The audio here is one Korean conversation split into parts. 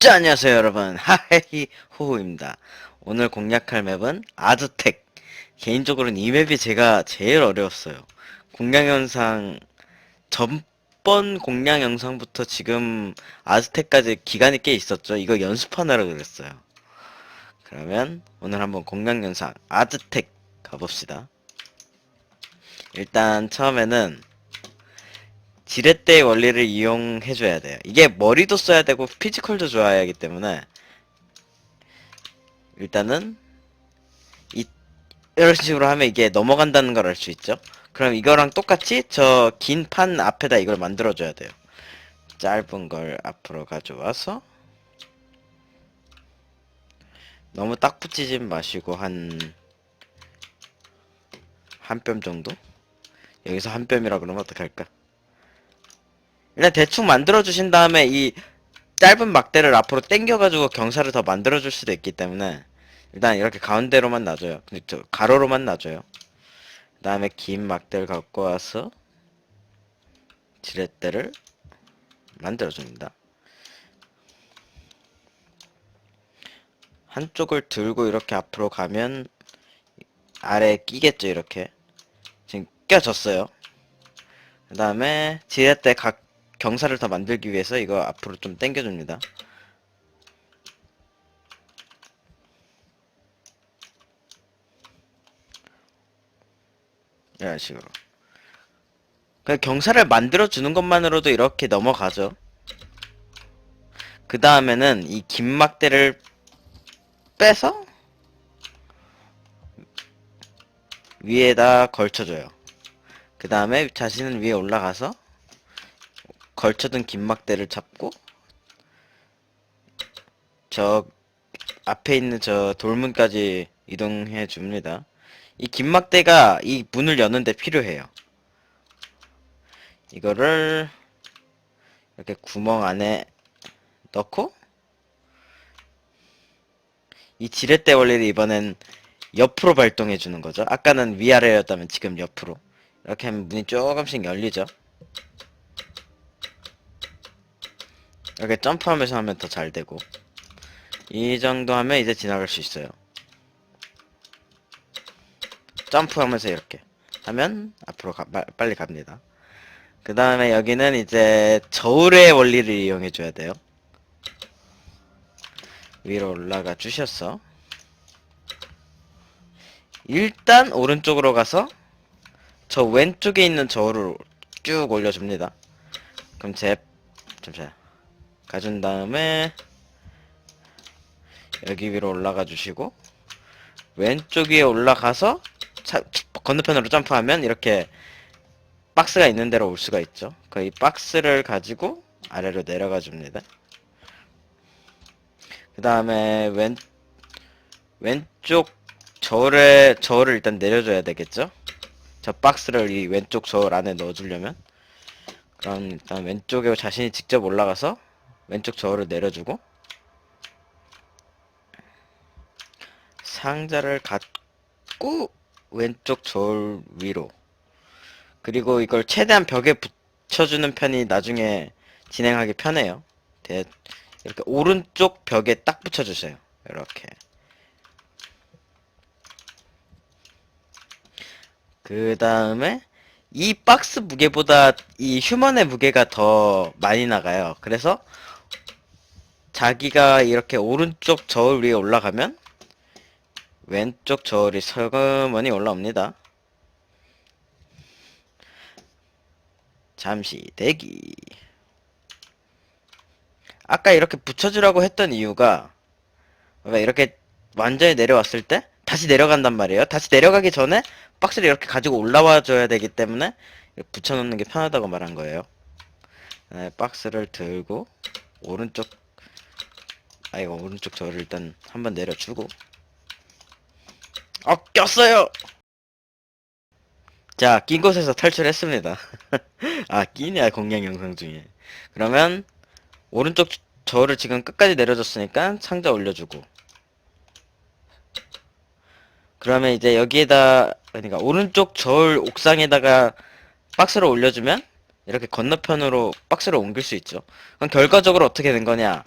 자, 안녕하세요 여러분. 하헤히 호호입니다. 오늘 공략할 맵은 아즈텍. 개인적으로는 이 맵이 제가 제일 어려웠어요. 공략 영상 전번 공략 영상부터 지금 아즈텍까지 기간이 꽤 있었죠. 이거 연습하느라 그랬어요. 그러면 오늘 한번 공략 영상 아즈텍 가봅시다. 일단 처음에는 지렛대 원리를 이용해줘야 돼요. 이게 머리도 써야 되고 피지컬도 좋아야 하기 때문에 일단은 이 이런 식으로 하면 이게 넘어간다는 걸 알 수 있죠. 그럼 이거랑 똑같이 저 긴 판 앞에다 이걸 만들어줘야 돼요. 짧은 걸 앞으로 가져와서 너무 딱 붙이지 마시고 한 한 뼘 정도? 여기서 한 뼘이라 그러면 어떡할까? 일단 대충 만들어 주신 다음에 이 짧은 막대를 앞으로 당겨가지고 경사를 더 만들어 줄 수도 있기 때문에 일단 이렇게 가운데로만 놔줘요. 근데 저 가로로만 놔줘요. 그 다음에 긴 막대를 갖고 와서 지렛대를 만들어 줍니다. 한쪽을 들고 이렇게 앞으로 가면 아래에 끼겠죠 이렇게 지금 껴졌어요 그 다음에 지렛대 각 경사를 더 만들기 위해서 이거 앞으로 좀 당겨줍니다. 이런 식으로. 그 경사를 만들어 주는 것만으로도 이렇게 넘어가죠. 그 다음에는 이 긴 막대를 빼서 위에다 걸쳐줘요. 그 다음에 자신은 위에 올라가서 걸쳐둔 긴 막대를 잡고 저 앞에 있는 저 돌문까지 이동해 줍니다. 이 긴 막대가 이 문을 여는데 필요해요. 이거를 이렇게 구멍 안에 넣고 이 지렛대 원리를 이번엔 옆으로 발동해 주는 거죠. 아까는 위아래였다면 지금 옆으로. 이렇게 하면 문이 조금씩 열리죠. 이렇게 점프하면서 하면 더 잘 되고. 이 정도 하면 이제 지나갈 수 있어요. 점프하면서 이렇게 하면 앞으로 가, 마- 빨리 갑니다. 그 다음에 여기는 이제 저울의 원리를 이용해 줘야 돼요. 위로 올라가 주셨어 일단 오른쪽으로 가서 저 왼쪽에 있는 저울을 쭉 올려줍니다. 그럼 제 잠시만 가준 다음에 여기 위로 올라가 주시고 왼쪽 위에 올라가서 차, 건너편으로 점프하면 이렇게 박스가 있는 데로 올 수가 있죠. 그 이 박스를 가지고 아래로 내려가 줍니다. 그 다음에 왼 왼쪽 저울에 저울을 일단 내려줘야 되겠죠. 저 박스를 이 왼쪽 저울 안에 넣어주려면 그럼 일단 왼쪽에 자신이 직접 올라가서 왼쪽 저울을 내려주고 상자를 갖고 왼쪽 저울 위로. 그리고 이걸 최대한 벽에 붙여주는 편이 나중에 진행하기 편해요. 대- 이렇게 오른쪽 벽에 딱 붙여주세요. 이렇게. 그 다음에 이 박스 무게보다 이 휴먼의 무게가 더 많이 나가요. 그래서 자기가 이렇게 오른쪽 저울 위에 올라가면 왼쪽 저울이 서그머니 올라옵니다. 잠시 대기. 아까 이렇게 붙여주라고 했던 이유가 왜 이렇게 완전히 내려왔을 때 다시 내려간단 말이에요. 다시 내려가기 전에 박스를 이렇게 가지고 올라와 줘야 되기 때문에 붙여놓는 게 편하다고 말한 거예요. 네, 박스를 들고 오른쪽 아 이거 오른쪽 저를 일단 한번 내려주고. 어 꼈어요! 자 낀 곳에서 탈출했습니다. 아 끼냐 공략 영상 중에. 그러면 오른쪽 저를 지금 끝까지 내려줬으니까 상자 올려주고. 그러면 이제 여기에다 그러니까 오른쪽 저울 옥상에다가 박스를 올려주면 이렇게 건너편으로 박스를 옮길 수 있죠. 그럼 결과적으로 어떻게 된 거냐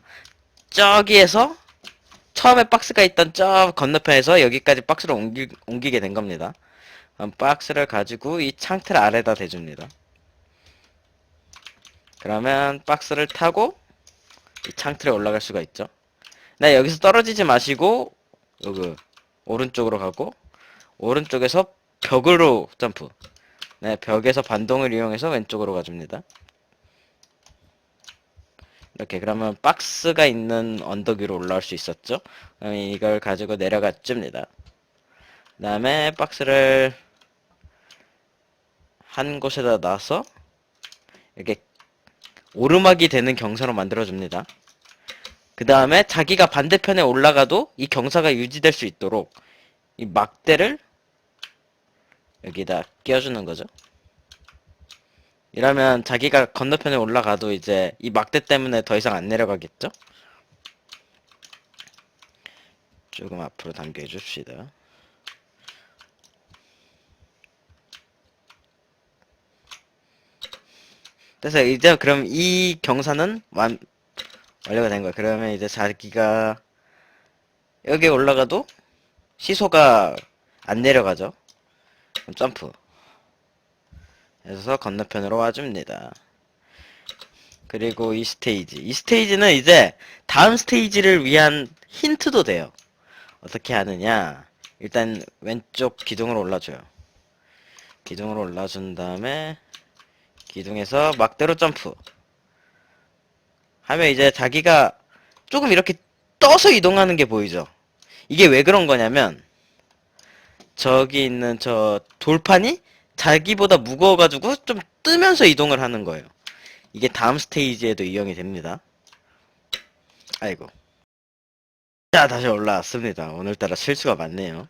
저기에서 처음에 박스가 있던 저 건너편에서 여기까지 박스를 옮기, 옮기게 된 겁니다. 그럼 박스를 가지고 이 창틀 아래다 대줍니다. 그러면 박스를 타고 이 창틀에 올라갈 수가 있죠. 네, 여기서 떨어지지 마시고 여기 오른쪽으로 가고 오른쪽에서 벽으로 점프. 네, 벽에서 반동을 이용해서 왼쪽으로 가줍니다. 이렇게 그러면 박스가 있는 언덕 위로 올라올 수 있었죠. 이걸 가지고 내려가 줍니다. 그 다음에 박스를 한 곳에다 놔서 이렇게 오르막이 되는 경사로 만들어줍니다. 그 다음에 자기가 반대편에 올라가도 이 경사가 유지될 수 있도록 이 막대를 여기다 끼워주는 거죠. 이러면 자기가 건너편에 올라가도 이제 이 막대 때문에 더 이상 안 내려가겠죠? 조금 앞으로 당겨 줍시다. 그래서 이제 그럼 이 경사는 완, 완료가 된 거야. 그러면 이제 자기가 여기 올라가도 시소가 안 내려가죠. 점프. 해서 건너편으로 와줍니다. 그리고 이 스테이지. 이 스테이지는 이제 다음 스테이지를 위한 힌트도 돼요. 어떻게 하느냐. 일단 왼쪽 기둥으로 올라줘요. 기둥으로 올라준 다음에 기둥에서 막대로 점프. 하면 이제 자기가 조금 이렇게 떠서 이동하는 게 보이죠? 이게 왜 그런 거냐면 저기 있는 저 돌판이 자기보다 무거워가지고 좀 뜨면서 이동을 하는 거예요. 이게 다음 스테이지에도 이용이 됩니다. 아이고. 자, 다시 올라왔습니다. 오늘따라 실수가 많네요.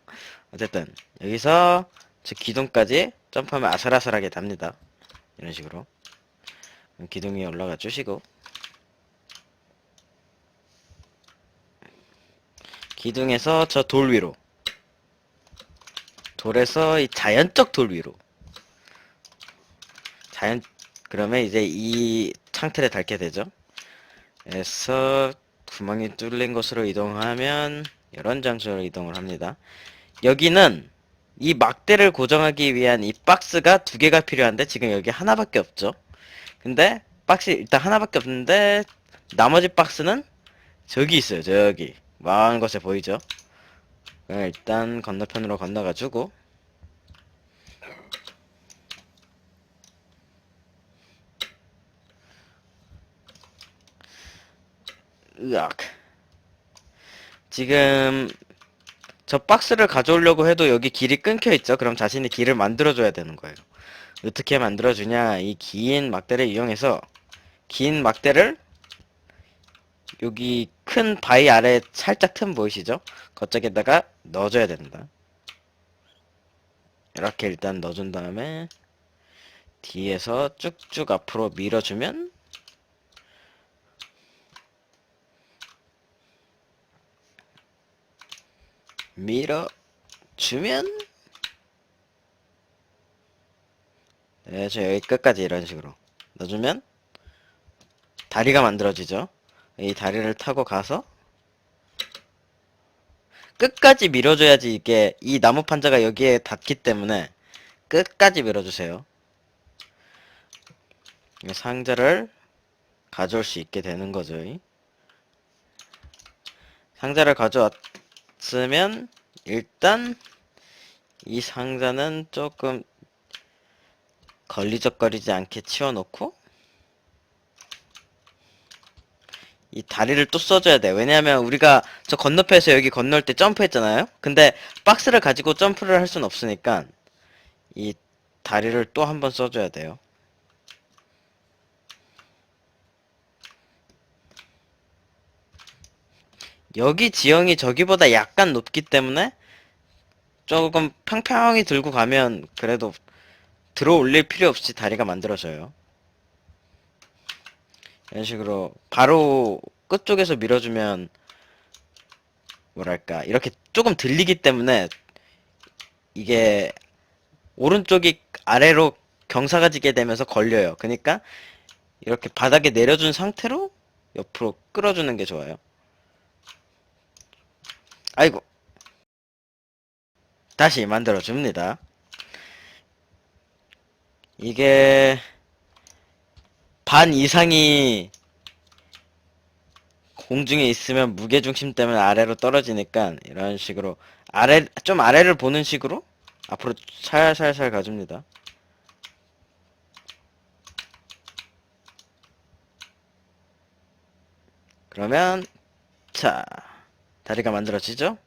어쨌든, 여기서 저 기둥까지 점프하면 아슬아슬하게 답니다. 이런 식으로. 기둥 위에 올라가 주시고. 기둥에서 저 돌 위로. 돌에서 이 자연적 돌 위로. 자연 그러면 이제 이 창틀에 닿게 되죠. 그래서 구멍이 뚫린 곳으로 이동하면 이런 장소로 이동을 합니다. 여기는 이 막대를 고정하기 위한 이 박스가 두 개가 필요한데 지금 여기 하나밖에 없죠. 근데 박스 일단 하나밖에 없는데 나머지 박스는 저기 있어요. 저기 먼 곳에 보이죠. 일단 건너편으로 건너가 주고 으악. 지금 저 박스를 가져오려고 해도 여기 길이 끊겨 있죠. 그럼 자신이 길을 만들어줘야 되는 거예요. 어떻게 만들어주냐? 이 긴 막대를 이용해서 긴 막대를 여기 큰 바위 아래 살짝 틈 보이시죠? 그쪽에다가 넣어줘야 된다. 이렇게 일단 넣어준 다음에 뒤에서 쭉쭉 앞으로 밀어주면 밀어주면 네, 저 여기 끝까지 이런 식으로 넣어주면 다리가 만들어지죠. 이 다리를 타고 가서 끝까지 밀어줘야지 이게 이 나무 판자가 여기에 닿기 때문에 끝까지 밀어주세요. 이 상자를 가져올 수 있게 되는 거죠. 상자를 가져왔 으면 일단 이 상자는 조금 걸리적거리지 않게 치워놓고 이 다리를 또 써줘야 돼. 왜냐하면 우리가 저 건너편에서 여기 건널 때 점프했잖아요. 근데 박스를 가지고 점프를 할 수는 없으니까 이 다리를 또 한 번 써줘야 돼요. 여기 지형이 저기보다 약간 높기 때문에 조금 평평히 들고 가면 그래도 들어 올릴 필요 없이 다리가 만들어져요. 이런 식으로 바로 끝쪽에서 밀어주면 뭐랄까 이렇게 조금 들리기 때문에 이게 오른쪽이 아래로 경사가 지게 되면서 걸려요. 그러니까 이렇게 바닥에 내려준 상태로 옆으로 끌어주는 게 좋아요. 아이고. 다시 만들어 줍니다. 이게 반 이상이 공중에 있으면 무게중심 때문에 아래로 떨어지니까 이런 식으로 아래 좀 아래를 보는 식으로 앞으로 살살살 가줍니다. 그러면 자 다리가 만들어지죠?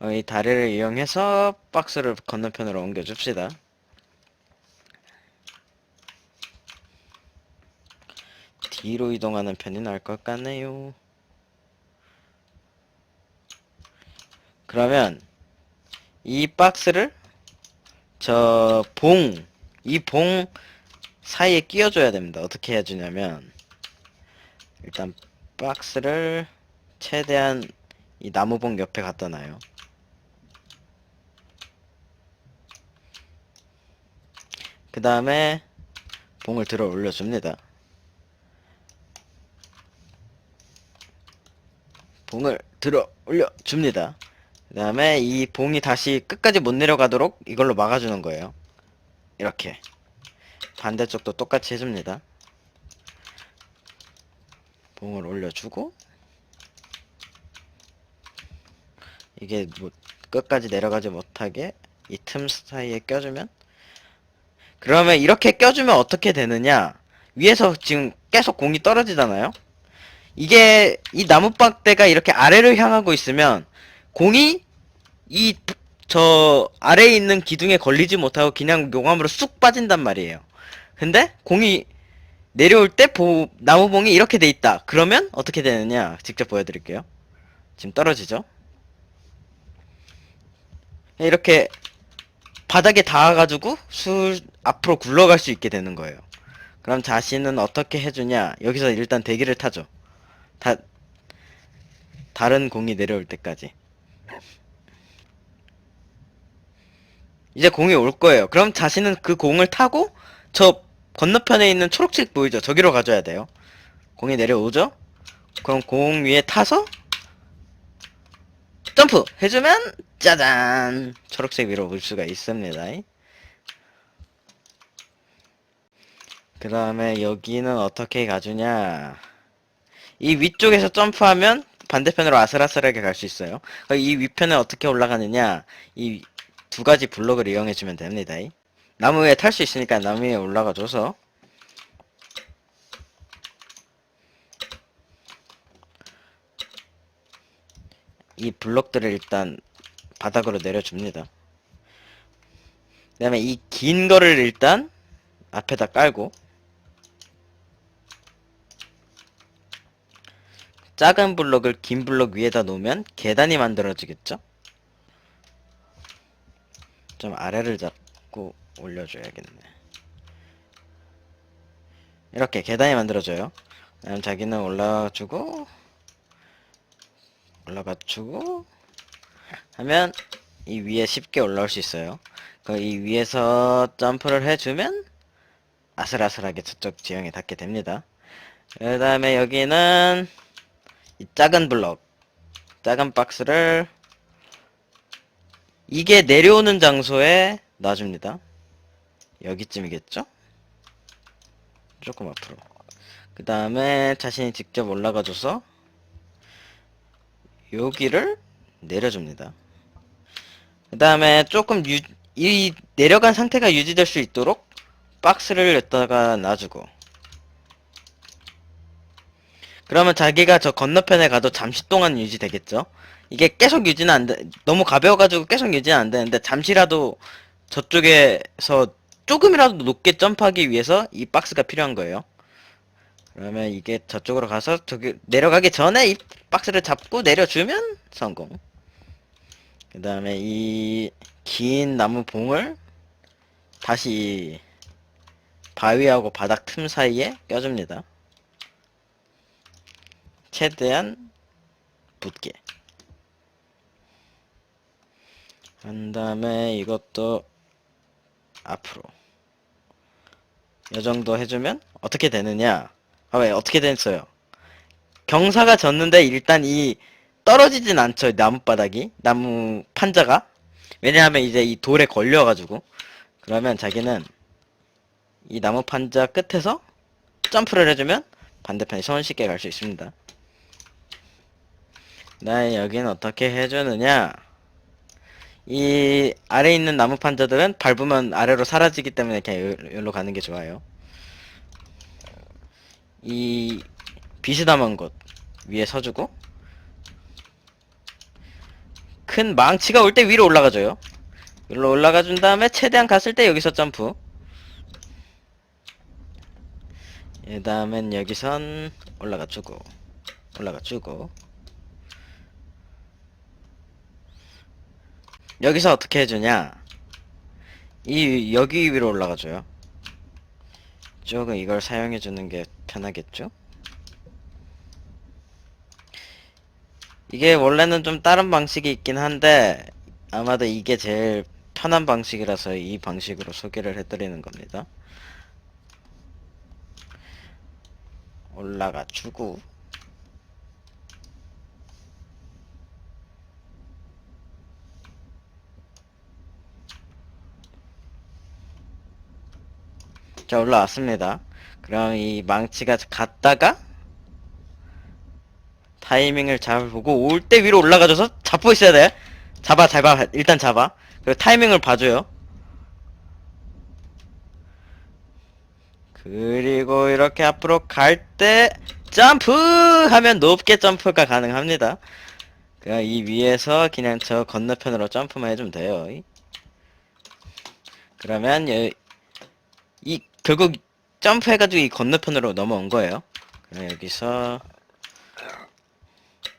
어, 이 다리를 이용해서 박스를 건너편으로 옮겨 줍시다. 뒤로 이동하는 편이 나을 것 같네요. 그러면 이 박스를 저 봉, 이 봉 사이에 끼워줘야 됩니다. 어떻게 해주냐면 일단 박스를 최대한 이 나무봉 옆에 갖다 놔요. 그 다음에 봉을 들어 올려줍니다. 봉을 들어 올려줍니다. 그 다음에 이 봉이 다시 끝까지 못 내려가도록 이걸로 막아주는 거예요. 이렇게. 반대쪽도 똑같이 해줍니다. 봉을 올려주고 이게 뭐 끝까지 내려가지 못하게 이 틈 사이에 껴주면? 그러면 이렇게 껴주면 어떻게 되느냐? 위에서 지금 계속 공이 떨어지잖아요? 이게 이 나무박대가 이렇게 아래로 향하고 있으면 공이 이 저 아래에 있는 기둥에 걸리지 못하고 그냥 용암으로 쑥 빠진단 말이에요. 근데 공이 내려올 때 보, 나무봉이 이렇게 돼 있다. 그러면 어떻게 되느냐? 직접 보여드릴게요. 지금 떨어지죠 이렇게 바닥에 닿아가지고 술 앞으로 굴러갈 수 있게 되는 거예요. 그럼 자신은 어떻게 해주냐? 여기서 일단 대기를 타죠. 다 다른 공이 내려올 때까지. 이제 공이 올 거예요. 그럼 자신은 그 공을 타고 저 건너편에 있는 초록색 보이죠? 저기로 가줘야 돼요. 공이 내려오죠? 그럼 공 위에 타서 점프 해주면 짜잔 초록색 위로 올 수가 있습니다. 그 다음에 여기는 어떻게 가주냐 이 위쪽에서 점프하면 반대편으로 아슬아슬하게 갈 수 있어요. 이 위편에 어떻게 올라가느냐 이 두 가지 블록을 이용해주면 됩니다. 나무 위에 탈 수 있으니까 나무 위에 올라가줘서 이 블록들을 일단 바닥으로 내려줍니다. 그 다음에 이 긴 거를 일단 앞에다 깔고 작은 블록을 긴 블록 위에다 놓으면 계단이 만들어지겠죠? 좀 아래를 잡고 올려줘야겠네. 이렇게 계단이 만들어져요. 그다음 자기는 올라가주고 올라가주고 하면 이 위에 쉽게 올라올 수 있어요. 그 이 위에서 점프를 해주면 아슬아슬하게 저쪽 지형에 닿게 됩니다. 그 다음에 여기는 이 작은 블럭, 작은 박스를 이게 내려오는 장소에 놔줍니다. 여기쯤이겠죠? 조금 앞으로. 그 다음에 자신이 직접 올라가줘서 여기를 내려줍니다. 그 다음에 조금 유, 이 내려간 상태가 유지될 수 있도록 박스를 여기다가 놔주고 그러면 자기가 저 건너편에 가도 잠시 동안 유지되겠죠? 이게 계속 유지는 안 돼. 너무 가벼워가지고 계속 유지는 안 되는데 잠시라도 저쪽에서 조금이라도 높게 점프하기 위해서 이 박스가 필요한 거예요. 그러면 이게 저쪽으로 가서 저기 내려가기 전에 이 박스를 잡고 내려주면 성공. 그 다음에 이 긴 나무 봉을 다시 바위하고 바닥 틈 사이에 껴줍니다. 최대한 붙게. 한 다음에 이것도 앞으로. 이 정도 해주면 어떻게 되느냐? 아, 왜, 어떻게 됐어요? 경사가 졌는데 일단 이 떨어지진 않죠. 나무바닥이. 나무 판자가. 왜냐하면 이제 이 돌에 걸려가지고. 그러면 자기는 이 나무 판자 끝에서 점프를 해주면 반대편에 손쉽게 갈 수 있습니다. 나 여기는 어떻게 해주느냐? 이 아래 있는 나무 판자들은 밟으면 아래로 사라지기 때문에 그냥 여기로 가는 게 좋아요. 이 비스담한 곳 위에 서주고 큰 망치가 올 때 위로 올라가줘요. 위로 올라가 준 다음에 최대한 갔을 때 여기서 점프. 그 다음엔 여기선 올라가 주고 올라가 주고 여기서 어떻게 해주냐 이 여기 위로 올라가줘요 조금 이걸 사용해주는 게 편하겠죠? 이게 원래는 좀 다른 방식이 있긴 한데 아마도 이게 제일 편한 방식이라서 이 방식으로 소개를 해드리는 겁니다. 올라가 주고. 자 올라왔습니다 그럼 이 망치가 갔다가 타이밍을 잘 보고 올 때 위로 올라가줘서 잡고 있어야 돼. 잡아 잡아. 일단 잡아. 그리고 타이밍을 봐줘요. 그리고 이렇게 앞으로 갈 때 점프 하면 높게 점프가 가능합니다. 그냥 이 위에서 그냥 저 건너편으로 점프만 해주면 돼요. 그러면 여, 이 결국 점프해가지고 이 건너편으로 넘어온 거예요 그럼 여기서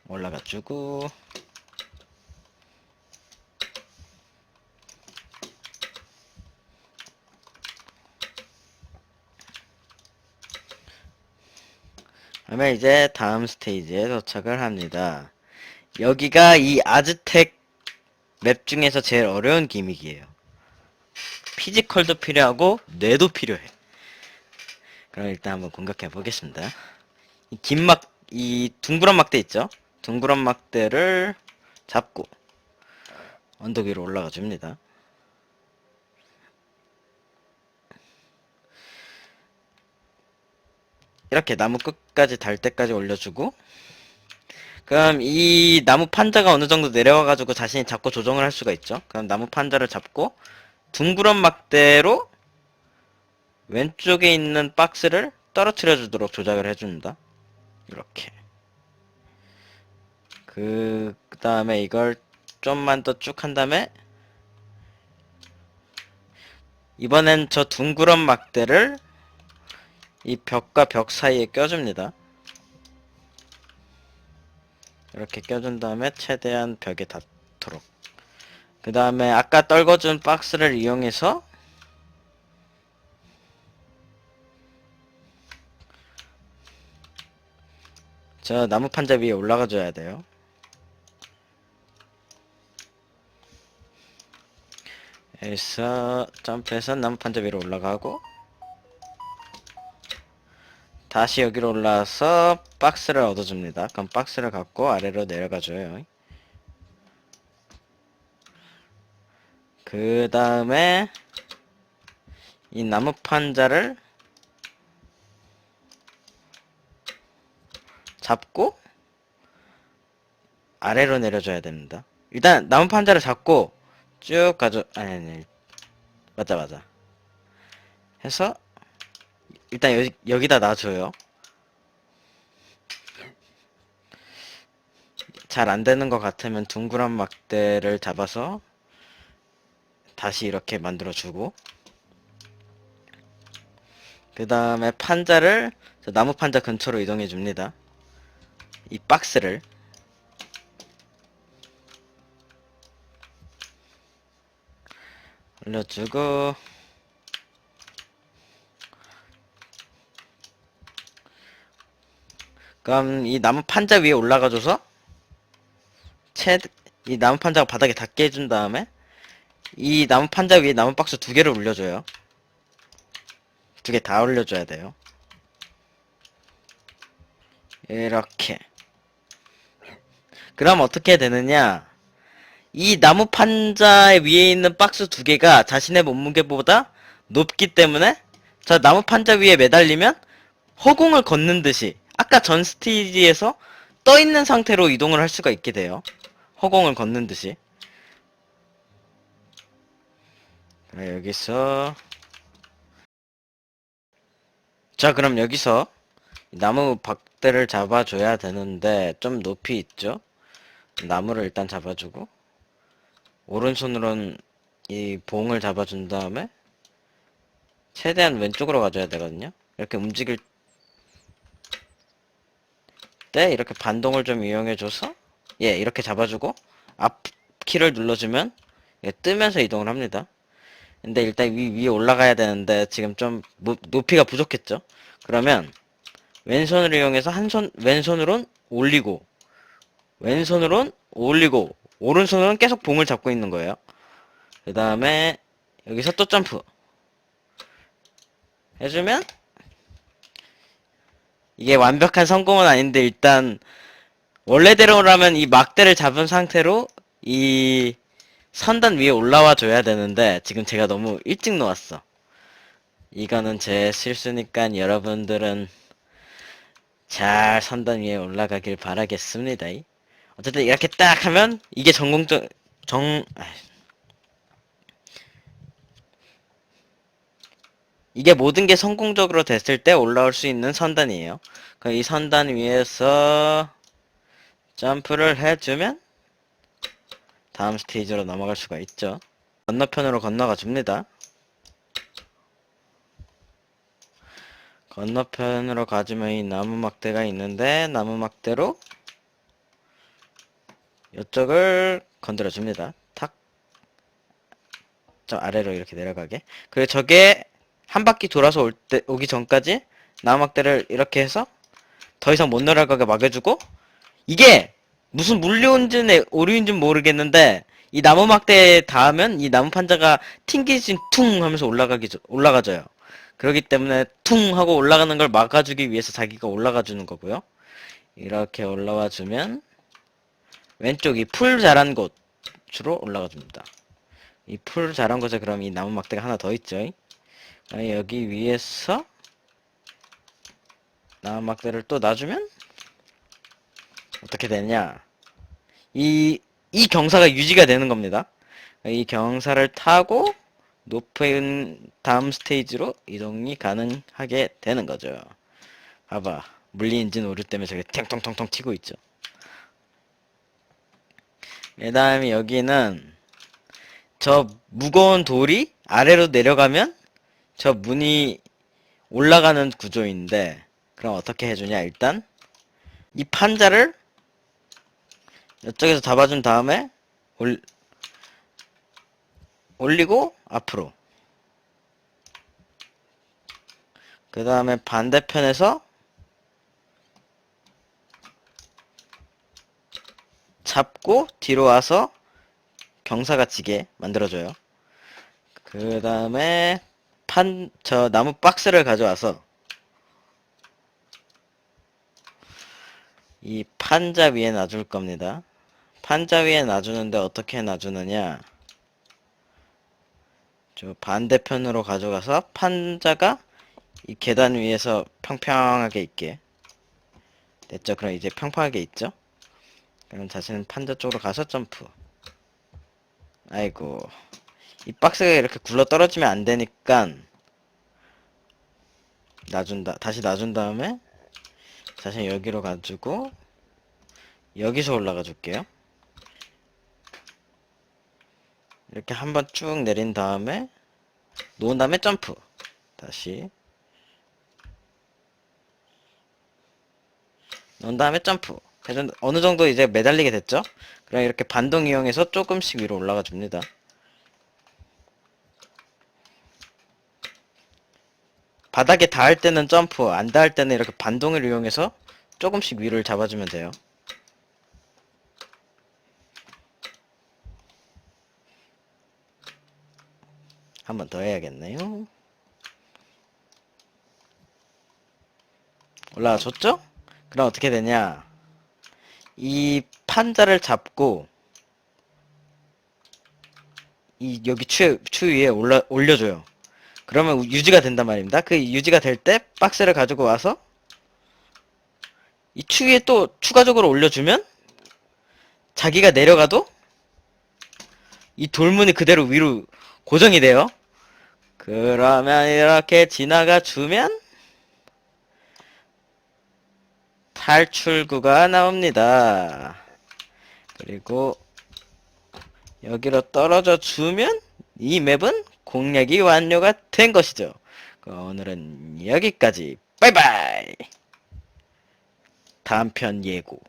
올라가주고 그러면 이제 다음 스테이지에 도착을 합니다. 여기가 이 아즈텍 맵 중에서 제일 어려운 기믹이에요. 피지컬도 필요하고 뇌도 필요해. 그럼 일단 한번 공격해 보겠습니다. 이긴 막, 이 둥그런 막대 있죠? 둥그런 막대를 잡고 언덕 위로 올라가 줍니다. 이렇게 나무 끝까지 달 때까지 올려주고 그럼 이 나무 판자가 어느 정도 내려와가지고 자신이 잡고 조정을 할 수가 있죠. 그럼 나무 판자를 잡고 둥그런 막대로 왼쪽에 있는 박스를 떨어뜨려 주도록 조작을 해줍니다. 이렇게. 그, 그 다음에 이걸 좀만 더 쭉 한 다음에 이번엔 저 둥그런 막대를 이 벽과 벽 사이에 껴줍니다. 이렇게 껴준 다음에 최대한 벽에 닿도록. 그 다음에 아까 떨궈준 박스를 이용해서 저 나무 판자 위에 올라가 줘야 돼요. 여기서 점프해서 나무 판자 위로 올라가고 다시 여기로 올라와서 박스를 얻어줍니다. 그럼 박스를 갖고 아래로 내려가줘요. 그 다음에 이 나무 판자를 잡고 아래로 내려줘야 됩니다. 일단 나무 판자를 잡고 쭉 가져 아니 아니 맞아 맞아 해서 일단 여기, 여기다 놔줘요. 잘 안되는 것 같으면 둥그런 막대를 잡아서 다시 이렇게 만들어주고 그 다음에 판자를 저 나무 판자 근처로 이동해 줍니다. 이 박스를 올려주고 그럼 이 나무 판자 위에 올라가줘서 채, 이 나무 판자가 바닥에 닿게 해준 다음에 이 나무 판자 위에 나무 박스 두 개를 올려줘요. 두 개 다 올려줘야 돼요. 이렇게. 그럼 어떻게 되느냐? 이 나무 판자 위에 있는 박스 두 개가 자신의 몸무게보다 높기 때문에 저 나무 판자 위에 매달리면 허공을 걷는 듯이 아까 전 스테이지에서 떠 있는 상태로 이동을 할 수가 있게 돼요. 허공을 걷는 듯이. 그래, 여기서 자, 그럼 여기서 나무 박대를 잡아줘야 되는데 좀 높이 있죠? 나무를 일단 잡아주고 오른손으로는 이 봉을 잡아준 다음에 최대한 왼쪽으로 가줘야 되거든요. 이렇게 움직일 때 이렇게 반동을 좀 이용해줘서 예 이렇게 잡아주고 앞 키를 눌러주면 예, 뜨면서 이동을 합니다. 근데 일단 위, 위에 올라가야 되는데 지금 좀 무- 높이가 부족했죠. 그러면 왼손을 이용해서 한 손 왼손으론 올리고 왼손으론 올리고 오른손으로는 계속 봉을 잡고 있는 거예요. 그 다음에 여기서 또 점프 해주면 이게 완벽한 성공은 아닌데 일단 원래대로라면 이 막대를 잡은 상태로 이 선단 위에 올라와 줘야 되는데 지금 제가 너무 일찍 놓았어. 이거는 제 실수니까 여러분들은 잘 선단 위에 올라가길 바라겠습니다. 어쨌든 이렇게 딱 하면 이게 전공적 정. 이게 모든 게 성공적으로 됐을 때 올라올 수 있는 선단이에요. 이 선단 위에서 점프를 해주면 다음 스테이지로 넘어갈 수가 있죠. 건너편으로 건너가 줍니다. 건너편으로 가주면 이 나무 막대가 있는데 나무 막대로 이쪽을 건드려 줍니다. 탁. 저 아래로 이렇게 내려가게. 그리고 저게 한 바퀴 돌아서 올 때, 오기 전까지 나무 막대를 이렇게 해서 더 이상 못 내려가게 막아주고 이게 무슨 물류인지는 오류인지는 모르겠는데 이 나무 막대에 닿으면 이 나무 판자가 튕기진 퉁 하면서 올라가기 올라가져요. 그렇기 때문에 퉁 하고 올라가는 걸 막아주기 위해서 자기가 올라가 주는 거고요. 이렇게 올라와 주면 왼쪽 이 풀 자란 곳으로 올라가 줍니다. 이 풀 자란 곳에 그럼 이 나무 막대가 하나 더 있죠. 아, 여기 위에서 나무 막대를 또 놔주면 어떻게 되냐? 이, 이 경사가 유지가 되는 겁니다. 이 경사를 타고 높은 다음 스테이지로 이동이 가능하게 되는 거죠. 봐봐. 물리인진 오류 때문에 저게 탱통통통 튀고 있죠. 그 다음에 여기는 저 무거운 돌이 아래로 내려가면 저 문이 올라가는 구조인데 그럼 어떻게 해주냐? 일단 이 판자를 이쪽에서 잡아준 다음에 올, 올리고 앞으로. 그 다음에 반대편에서 잡고 뒤로 와서 경사가 지게 만들어줘요. 그 다음에 판, 저 나무 박스를 가져와서 이 판자 위에 놔줄 겁니다. 판자 위에 놔주는데 어떻게 놔주느냐? 저 반대편으로 가져가서 판자가 이 계단 위에서 평평하게 있게 됐죠? 그럼 이제 평평하게 있죠? 그럼 자신은 판자 쪽으로 가서 점프. 아이고. 이 박스가 이렇게 굴러 떨어지면 안 되니까 놔준다. 다시 놔준 다음에 자신 여기로 가지고 여기서 올라가 줄게요. 이렇게 한번 쭉 내린 다음에 놓은 다음에 점프. 다시 놓은 다음에 점프. 해준 어느 정도 이제 매달리게 됐죠? 그럼 이렇게 반동 이용해서 조금씩 위로 올라가 줍니다. 바닥에 닿을 때는 점프, 안 닿을 때는 이렇게 반동을 이용해서 조금씩 위를 잡아주면 돼요. 한 번 더 해야겠네요. 올라와 줬죠? 그럼 어떻게 되냐? 이 판자를 잡고 이 여기 추, 추 위에 올라 올려줘요. 그러면 유지가 된단 말입니다. 그 유지가 될 때 박스를 가지고 와서 이 추 위에 또 추가적으로 올려주면 자기가 내려가도 이 돌문이 그대로 위로 고정이 돼요. 그러면 이렇게 지나가 주면 탈출구가 나옵니다. 그리고 여기로 떨어져 주면 이 맵은 공략이 완료가 된 것이죠. 그럼 오늘은 여기까지. 바이바이! 다음 편 예고.